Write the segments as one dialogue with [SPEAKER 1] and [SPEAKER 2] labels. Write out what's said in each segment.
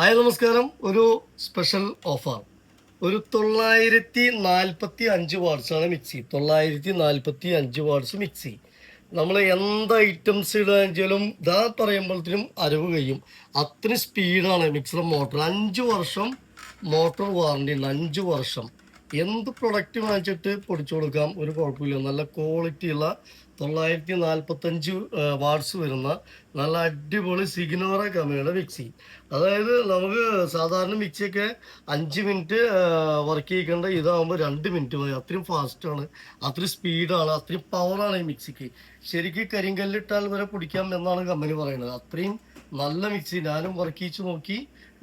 [SPEAKER 1] Hi നമസ്കാരം. ഒരു special offer. ഒരു തൊള്ളായിരത്തി നാൽപ്പത്തി അഞ്ച് വാട്സാണ് മിക്സി. തൊള്ളായിരത്തി നാൽപ്പത്തി അഞ്ച് വാട്സ് മിക്സി. നമ്മൾ എന്ത് ഐറ്റംസ് ഇടാച്ചാലും ഇതാ പറയുമ്പോഴത്തേനും അരവ് കഴിയും. അത്രയും സ്പീഡാണ് മിക്സർ മോട്ടർ അഞ്ച് വർഷം മോട്ടോർ വാറണ്ടി ഉണ്ട്. അഞ്ച് വർഷം. എന്ത് പ്രൊഡക്റ്റ് വാങ്ങിച്ചിട്ട് പൊടിച്ചു കൊടുക്കാം ഒരു കുഴപ്പമില്ല. നല്ല ക്വാളിറ്റി ഉള്ള തൊള്ളായിരത്തി നാൽപ്പത്തഞ്ച് വാട്സ് വരുന്ന നല്ല അടിപൊളി സിഗ്നോറ കമ്പനിയുടെ മിക്സി അതായത് നമുക്ക് സാധാരണ മിക്സിയൊക്കെ അഞ്ച് മിനിറ്റ് വർക്ക് ചെയ്യിക്കേണ്ട ഇതാകുമ്പോൾ രണ്ട് മിനിറ്റ് മതി. അത്രയും ഫാസ്റ്റാണ് അത്രയും സ്പീഡാണ് അത്രയും പവറാണ് ഈ മിക്സിക്ക് ശരിക്കും കരിങ്കല്ലിട്ടാൽ വരെ പിടിക്കാം എന്നാണ് കമ്പനി പറയുന്നത്. അത്രയും നല്ല മിക്സി ഞാനും വർക്ക് ചെയ്ത് നോക്കി.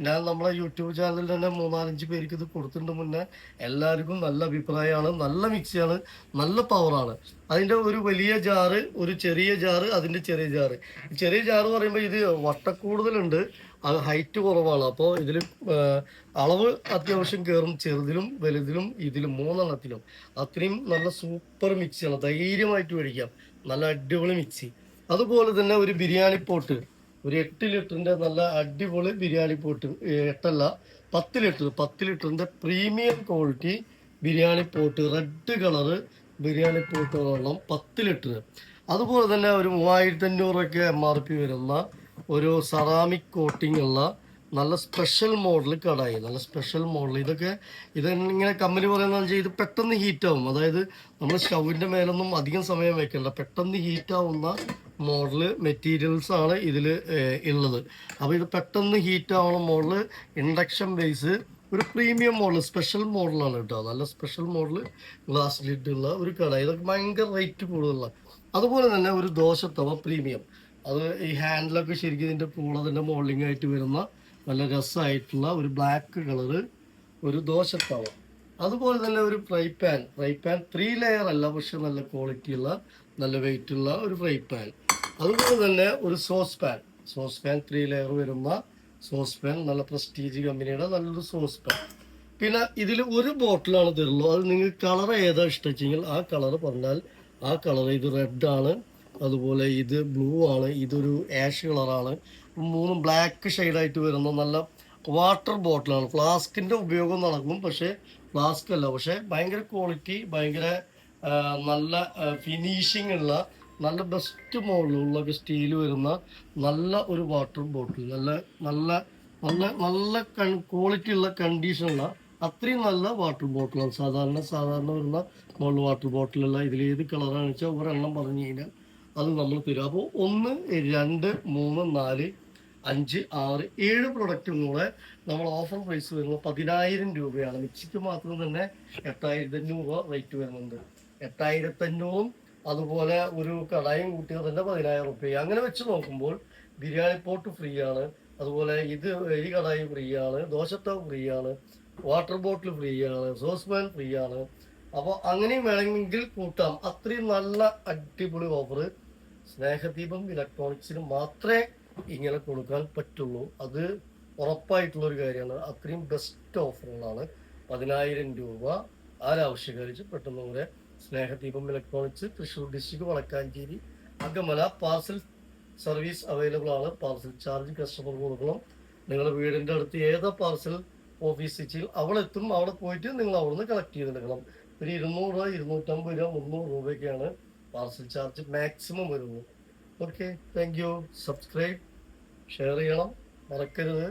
[SPEAKER 1] ഞാൻ നമ്മളെ യൂട്യൂബ് ചാനലിൽ തന്നെ മൂന്നാലഞ്ച് പേർക്ക് ഇത് കൊടുത്തിട്ടുണ്ട് മുന്നേ. എല്ലാവർക്കും നല്ല അഭിപ്രായമാണ്. നല്ല മിക്സിയാണ് നല്ല പവറാണ് അതിന്റെ ഒരു വലിയ ജാറ് ഒരു ചെറിയ ജാറ് അതിന്റെ ചെറിയ ജാറ് ചെറിയ ജാറ് പറയുമ്പോൾ ഇത് വട്ടക്കൂടുതലുണ്ട്. അത് ഹൈറ്റ് കുറവാണ്. അപ്പോൾ ഇതിൽ അളവ് അത്യാവശ്യം കയറും ചെറുതിലും വലുതിലും ഇതിലും മൂന്നെണ്ണത്തിലും. അത്രയും നല്ല സൂപ്പർ മിക്സിയാണ് ധൈര്യമായിട്ട് മേടിക്കാം. നല്ല അടിപൊളി മിക്സി അതുപോലെ തന്നെ ഒരു ബിരിയാണി പോട്ട്. ഒരു എട്ട് ലിറ്ററിന്റെ നല്ല അടിപൊളി ബിരിയാണി പോട്ട് എട്ടല്ല പത്ത് ലിറ്റർ പത്ത് ലിറ്ററിന്റെ premium quality biryani pot red colour biryani pot വെള്ളം പത്ത് ലിറ്റർ അതുപോലെ തന്നെ ഒരു മൂവായിരത്തി അഞ്ഞൂറൊക്കെ എം ആർ പി വരുന്ന ഒരു സെറാമിക് കോട്ടിംഗ് ഉള്ള നല്ല സ്പെഷ്യൽ മോഡൽ കടായി നല്ല സ്പെഷ്യൽ മോഡൽ ഇതൊക്കെ ഇത് ഇങ്ങനെ കമ്പനി പറയുന്നത് വെച്ചാൽ ഇത് പെട്ടെന്ന് ഹീറ്റാവും അതായത് നമ്മൾ സ്റ്റൗവിന്റെ മേലൊന്നും അധികം സമയം വെക്കണ്ട. പെട്ടെന്ന് ഹീറ്റ് ആവുന്ന മോഡൽ മെറ്റീരിയൽസ് ആണ് ഇതിൽ ഉള്ളത് അപ്പോൾ ഇത് പെട്ടെന്ന് ഹീറ്റ് ആവുന്ന മോഡൽ ഇൻഡക്ഷൻ ബേസ് ഒരു പ്രീമിയം മോഡൽ സ്പെഷ്യൽ മോഡലാണ് കേട്ടോ. നല്ല സ്പെഷ്യൽ മോഡൽ ഗ്ലാസ് ലിഡ് ഉള്ള ഒരു കട. ഇതൊക്കെ ഭയങ്കര റേറ്റ് കൂടുതലുള്ള അതുപോലെ തന്നെ ഒരു ദോശത്തവ പ്രീമിയം അത് ഈ ഹാൻഡിലൊക്കെ ശരിക്കും ഇതിന്റെ പൂളതിന്റെ മോഡലിംഗ് ആയിട്ട് വരുന്ന നല്ല രസമായിട്ടുള്ള ഒരു ബ്ലാക്ക് കളറ് ഒരു ദോശത്തവ. അതുപോലെ തന്നെ ഒരു fry pan fry pan three layer അല്ല പക്ഷെ നല്ല ക്വാളിറ്റി ഉള്ള നല്ല വെയിറ്റ് ഉള്ള ഒരു ഫ്രൈ പാൻ അതുപോലെ തന്നെ ഒരു sauce pan sauce pan three layer വരുന്ന സോസ് പാൻ നല്ല പ്രസ്റ്റീജ് കമ്പനിയുടെ നല്ലൊരു സോസ് പാൻ പിന്നെ ഇതിൽ ഒരു ബോട്ടിലാണ് തരുള്ളൂ അത് നിങ്ങൾ കളർ ഏതാ ഇഷ്ടമെങ്കിൽ ആ കളർ പറഞ്ഞാൽ ആ കളർ ഇത് റെഡ് ആണ്. അതുപോലെ ഇത് ബ്ലൂ ആണ്. ഇതൊരു ആഷ് കളറാണ് മൂന്നും ബ്ലാക്ക് ഷെയ്ഡായിട്ട് വരുന്ന നല്ല വാട്ടർ ബോട്ടിലാണ് ഫ്ലാസ്കിന്റെ ഉപയോഗം നടക്കും. പക്ഷേ ഫ്ലാസ്ക് അല്ല. പക്ഷേ ഭയങ്കര ക്വാളിറ്റി ഭയങ്കര നല്ല ഫിനിഷിംഗ് ഉള്ള നല്ല ബെസ്റ്റ് മോഡലുള്ള സ്റ്റീൽ വരുന്ന നല്ല ഒരു വാട്ടർ ബോട്ടിൽ നല്ല നല്ല നല്ല നല്ല ക്വാളിറ്റി ഉള്ള കണ്ടീഷനുള്ള അത്രയും നല്ല വാട്ടർ ബോട്ടിലാണ് സാധാരണ സാധാരണ വരുന്ന മോഡൽ വാട്ടർ ബോട്ടിലുള്ള ഇതിൽ ഏത് കളറാണെന്ന് വെച്ചാൽ ഒരെണ്ണം പറഞ്ഞു കഴിഞ്ഞാൽ അത് നമ്മൾ തരും. അപ്പോൾ ഒന്ന് രണ്ട് മൂന്ന് നാല് അഞ്ച് ആറ് ഏഴ് പ്രൊഡക്റ്റും കൂടെ നമ്മൾ ഓഫർ പ്രൈസ് വരുന്നത് പതിനായിരം രൂപയാണ്. മിക്സിക്ക് മാത്രം തന്നെ എട്ടായിരത്തി അഞ്ഞൂറ് രൂപ റേറ്റ് വരുന്നുണ്ട്. എട്ടായിരത്തി അഞ്ഞൂറും അതുപോലെ ഒരു കടായും കൂട്ടിയത് തന്നെ പതിനായിരം റുപ്യ. അങ്ങനെ വെച്ച് നോക്കുമ്പോൾ ബിരിയാണി പോട്ട് ഫ്രീ ആണ്. അതുപോലെ ഇത് ഈ കടായി ഫ്രീ ആണ്. ദോശത്തവ് ഫ്രീ ആണ്. വാട്ടർ ബോട്ടിൽ ഫ്രീ ആണ്. സോസ് പാൻ ഫ്രീ ആണ്. അപ്പോൾ അങ്ങനെയും വേണമെങ്കിൽ കൂട്ടാം. അത്രയും നല്ല അടിപൊളി ഓഫർ സ്നേഹദീപം ഇലക്ട്രോണിക്സിന് മാത്രമേ ഇങ്ങനെ കൊടുക്കാൻ പറ്റുള്ളൂ. അത് ഉറപ്പായിട്ടുള്ളൊരു കാര്യമാണ്. അത്രയും ബെസ്റ്റ് ഓഫറുകളാണ് പതിനായിരം രൂപ ആരാവശ്യക്കാരിച്ച് പെട്ടെന്ന് വരെ Snehadeepam electronics Thrissur district Valakkanchery. Akamala parcel service available ആണ്. പാർസൽ ചാർജ് കസ്റ്റമർ കൊടുക്കണം. നിങ്ങളുടെ വീടിന്റെ അടുത്ത് ഏതാ പാർസൽ ഓഫീസ് ചെയ്യും അവിടെ എത്തും അവിടെ പോയിട്ട് നിങ്ങൾ അവിടുന്ന് കളക്ട് ചെയ്തെടുക്കണം. ഒരു ഇരുന്നൂറ് രൂപ ഇരുന്നൂറ്റമ്പത് രൂപ മുന്നൂറ് രൂപയൊക്കെയാണ് പാർസൽ ചാർജ് മാക്സിമം വരുന്നത്. Okay thank you subscribe share ചെയ്യണം. മറക്കരുത്.